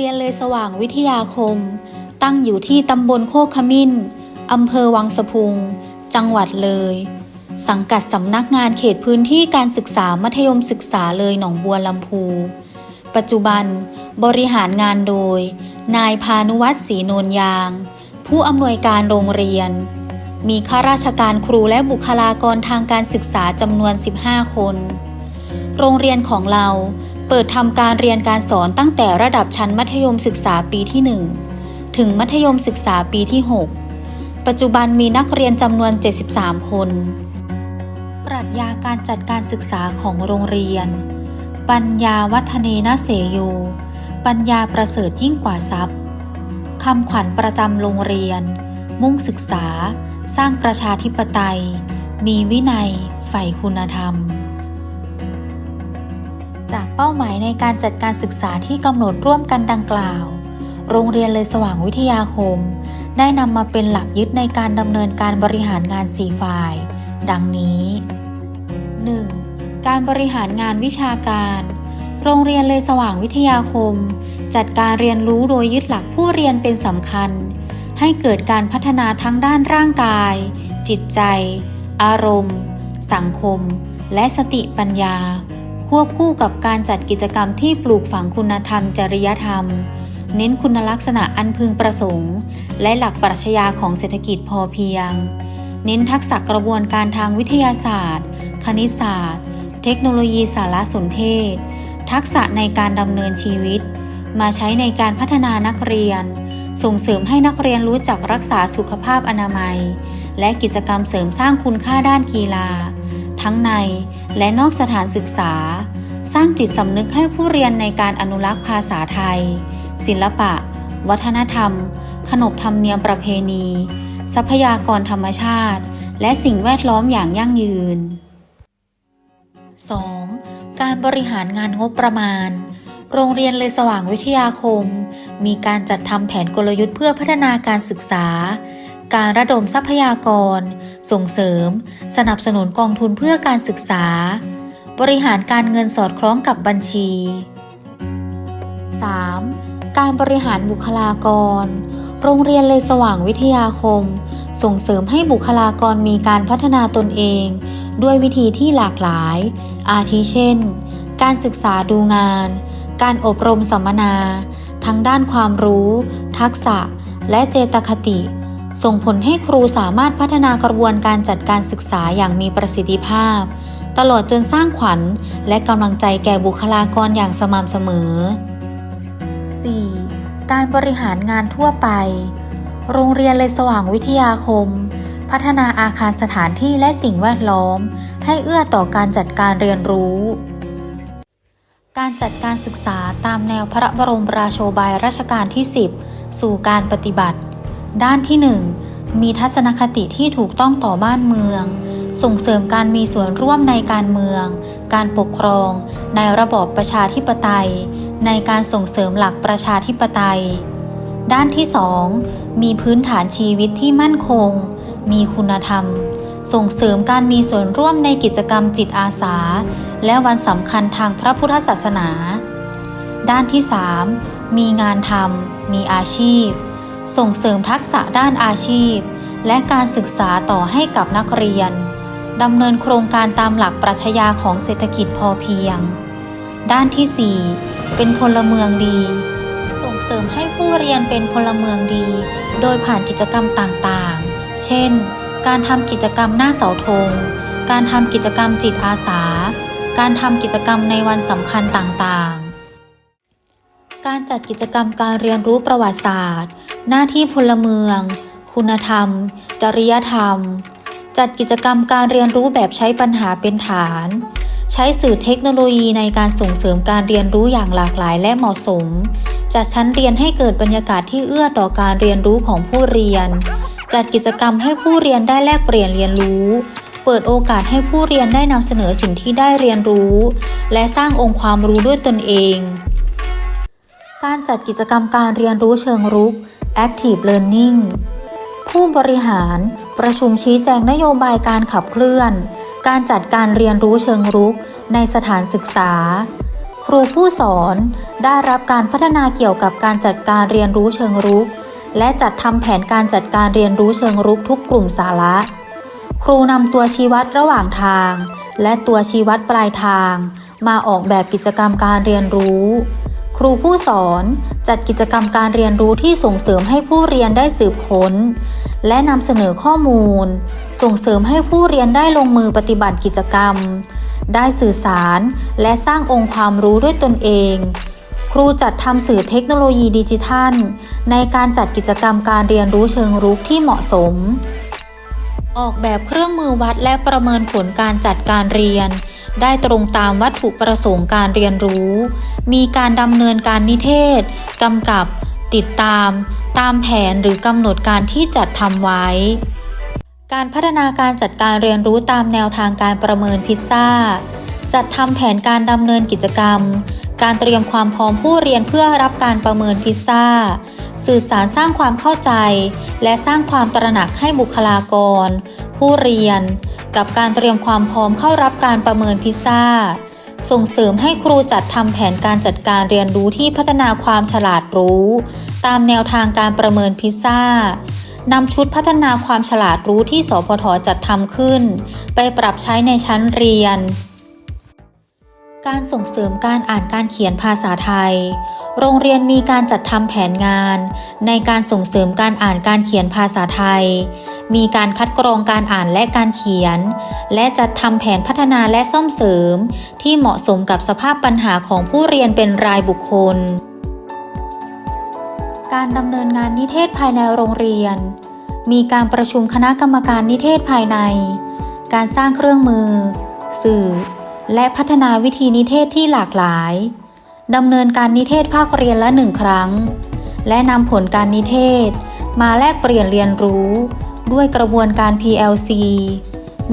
เรียนเลยสว่างวิทยาคม ตั้งอยู่ที่ตำบลโคกขมิ้น อำเภอวังสะพุง จังหวัดเลย สังกัดสำนักงานเขตพื้นที่การศึกษามัธยมศึกษาเลยหนองบัวลำพู ปัจจุบันบริหารงานโดย นายพานุวัฒน์ศรีนนยาง ผู้อำนวยการโรงเรียน มีข้าราชการครูและบุคลากรทางการศึกษาจำนวน 15 คน โรงเรียนของเรา เปิดทำการเรียนการสอนตั้งแต่ระดับชั้นมัธยมศึกษาปีที่ 1 ถึงมัธยมศึกษาปีที่ 6 ปัจจุบันมีนักเรียนจำนวน 73 คน ปรัชญาการจัดการศึกษาของโรงเรียน ปัญญาวัฒเนนเสโย ปัญญาประเสริฐยิ่งกว่าทรัพย์คำขวัญประจำโรงเรียน มุ่งศึกษา สร้างประชาธิปไตย มีวินัย ใฝ่คุณธรรม จากเป้าหมายในการจัดการศึกษาที่กำหนดร่วมกันดังกล่าว โรงเรียนเลยสว่างวิทยาคม ได้นำมาเป็นหลักยึดในการดำเนินการบริหารงานสี่ฝ่าย ดังนี้ 1. การบริหารงานวิชาการ โรงเรียนเลยสว่างวิทยาคม จัดการเรียนรู้โดยยึดหลักผู้เรียนเป็นสำคัญ ให้เกิดการพัฒนาทั้งด้านร่างกาย จิตใจ อารมณ์ สังคม และสติปัญญา ควบคู่กับการจัดกิจกรรมที่ปลูกฝังคุณธรรม จริยธรรม เน้นคุณลักษณะอันพึงประสงค์ และหลักปรัชญาของเศรษฐกิจพอเพียง เน้นทักษะกระบวนการทางวิทยาศาสตร์ คณิตศาสตร์ เทคโนโลยีสารสนเทศ ทักษะในการดำเนินชีวิต มาใช้ในการพัฒนานักเรียน ส่งเสริมให้นักเรียนรู้จักรักษาสุขภาพอนามัย และกิจกรรมเสริมสร้างคุณค่าด้านกีฬา ทั้งใน และนอกสถานศึกษา สร้างจิตสำนึกให้ผู้เรียนในการอนุรักษ์ภาษาไทย ศิลปะ วัฒนธรรม ขนบธรรมเนียมประเพณี ทรัพยากรธรรมชาติ และสิ่งแวดล้อมอย่างยั่งยืน 2. การบริหารงานงบประมาณ โรงเรียนเลยสว่างวิทยาคม มีการจัดทำแผนกลยุทธ์เพื่อพัฒนาการศึกษา การระดมทรัพยากร ส่งเสริม สนับสนุนกองทุนเพื่อการศึกษา บริหารการเงินสอดคล้องกับบัญชี 3. การบริหารบุคลากร โรงเรียนเลยสว่างวิทยาคม ส่งเสริมให้บุคลากรมีการพัฒนาตนเอง ด้วยวิธีที่หลากหลาย อาทิเช่น การศึกษาดูงาน การอบรมสัมมนา ทั้งด้านความรู้ ทักษะ และเจตคติ ส่งผลให้ครูสามารถพัฒนากระบวนการจัดการศึกษาอย่างมีประสิทธิภาพ ตลอดจนสร้างขวัญและกำลังใจแก่บุคลากรอย่างสม่ำเสมอ 4. การบริหารงานทั่วไป โรงเรียนเลยสว่างวิทยาคม พัฒนาอาคารสถานที่และสิ่งแวดล้อม ให้เอื้อต่อการจัดการเรียนรู้การจัดการศึกษาตามแนวพระบรมราโชบายรัชกาลที่ 10 สู่การปฏิบัติ ด้านที่ 1 มีทัศนคติที่ถูกต้องต่อบ้านเมือง ส่งเสริมการมีส่วนร่วมในการเมือง การปกครอง ในระบอบประชาธิปไตย ในการส่งเสริมหลักประชาธิปไตย ด้านที่ 2 มีพื้นฐานชีวิตที่มั่นคง มีคุณธรรม ส่งเสริมการมีส่วนร่วมในกิจกรรมจิตอาสา และวันสำคัญทางพระพุทธศาสนา ด้านที่ 3 มีงานทำมีอาชีพ ส่งเสริมทักษะด้านอาชีพ และการศึกษาต่อให้กับนักเรียนดำเนินโครงการตามหลักปรัชญาของเศรษฐกิจพอเพียง ด้านที่ 4 เป็นพลเมืองดี ส่งเสริมให้ผู้เรียนเป็นพลเมืองดี โดยผ่านกิจกรรมต่างๆ เช่น การทำกิจกรรมหน้าเสาธง การทำกิจกรรมจิตอาสา การทำกิจกรรมในวันสำคัญต่างๆ การจัดกิจกรรมการเรียนรู้ประวัติศาสตร์ หน้าที่พลเมือง คุณธรรม จริยธรรม จัดกิจกรรมการเรียนรู้แบบใช้ปัญหาเป็นฐาน ใช้สื่อเทคโนโลยีในการส่งเสริมการเรียนรู้อย่างหลากหลายและเหมาะสม จัดชั้นเรียนให้เกิดบรรยากาศที่เอื้อต่อการเรียนรู้ของผู้เรียน จัดกิจกรรมให้ผู้เรียนได้แลกเปลี่ยนเรียนรู้เปิดโอกาสให้ผู้เรียนได้นำเสนอสิ่งที่ได้เรียนรู้ และสร้างองค์ความรู้ด้วยตนเอง การจัดกิจกรรมการเรียนรู้เชิงรุก Active Learning ผู้บริหารประชุมชี้แจงนโยบายการขับเคลื่อน การจัดการเรียนรู้เชิงรุกในสถานศึกษา ครูผู้สอนได้รับการพัฒนาเกี่ยวกับการจัดการเรียนรู้เชิงรุก และจัดทำแผนการจัดการเรียนรู้เชิงรุกทุกกลุ่มสาระ ครูนำตัวชี้วัดระหว่างทาง และตัวชี้วัดปลายทาง มาออกแบบกิจกรรมการเรียนรู้ ครูผู้สอนจัดกิจกรรมการเรียนรู้ที่ส่งเสริมให้ผู้เรียนได้สืบค้น และนำเสนอข้อมูล ส่งเสริมให้ผู้เรียนได้ลงมือปฏิบัติกิจกรรม ได้สื่อสาร และสร้างองค์ความรู้ด้วยตนเอง ครูจัดทำสื่อเทคโนโลยีดิจิทัล ในการจัดกิจกรรมการเรียนรู้เชิงรุกที่เหมาะสม ออกแบบเครื่องมือวัดและประเมินผลการจัดการเรียน ได้ตรงตามวัตถุประสงค์การเรียนรู้ มีการดำเนินการนิเทศกำกับ ติดตาม ตามแผนหรือกำหนดการที่จัดทำไว้ การพัฒนาการจัดการเรียนรู้ตามแนวทางการประเมินพิซซ่า จัดทำแผนการดำเนินกิจกรรม การเตรียมความพร้อมผู้เรียนเพื่อรับการประเมินพิซซ่า สื่อสารสร้างความเข้าใจ และสร้างความตระหนักให้บุคลากร ผู้เรียน กับการเตรียมความพร้อมเข้ารับการประเมินพิซซ่า ส่งเสริมให้ครูจัดทำแผนการจัดการเรียนรู้ที่พัฒนาความฉลาดรู้ ตามแนวทางการประเมินพิซซ่านำชุดพัฒนาความฉลาดรู้ที่สพทจัดทำขึ้น ไปปรับใช้ในชั้นเรียน การส่งเสริมการอ่านการเขียนภาษาไทย โรงเรียนมีการจัดทำแผนงาน ในการส่งเสริมการอ่านการเขียนภาษาไทย มีการคัดกรองการอ่านและการเขียน และจัดทำแผนพัฒนาและซ่อมเสริม ที่เหมาะสมกับสภาพปัญหาของผู้เรียนเป็นรายบุคคล การดำเนินงานนิเทศภายในโรงเรียน มีการประชุมคณะกรรมการนิเทศภายใน การสร้างเครื่องมือ สื่อ และพัฒนาวิธีนิเทศที่หลากหลายดำเนินการนิเทศภาคเรียนละหนึ่งครั้ง และนำผลการนิเทศ มาแลกเปลี่ยนเรียนรู้ ด้วยกระบวนการ PLC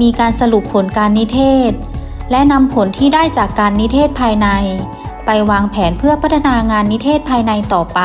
มีการสรุปผลการนิเทศ และนำผลที่ได้จากการนิเทศภายใน ไปวางแผนเพื่อพัฒนางานนิเทศภายในต่อไป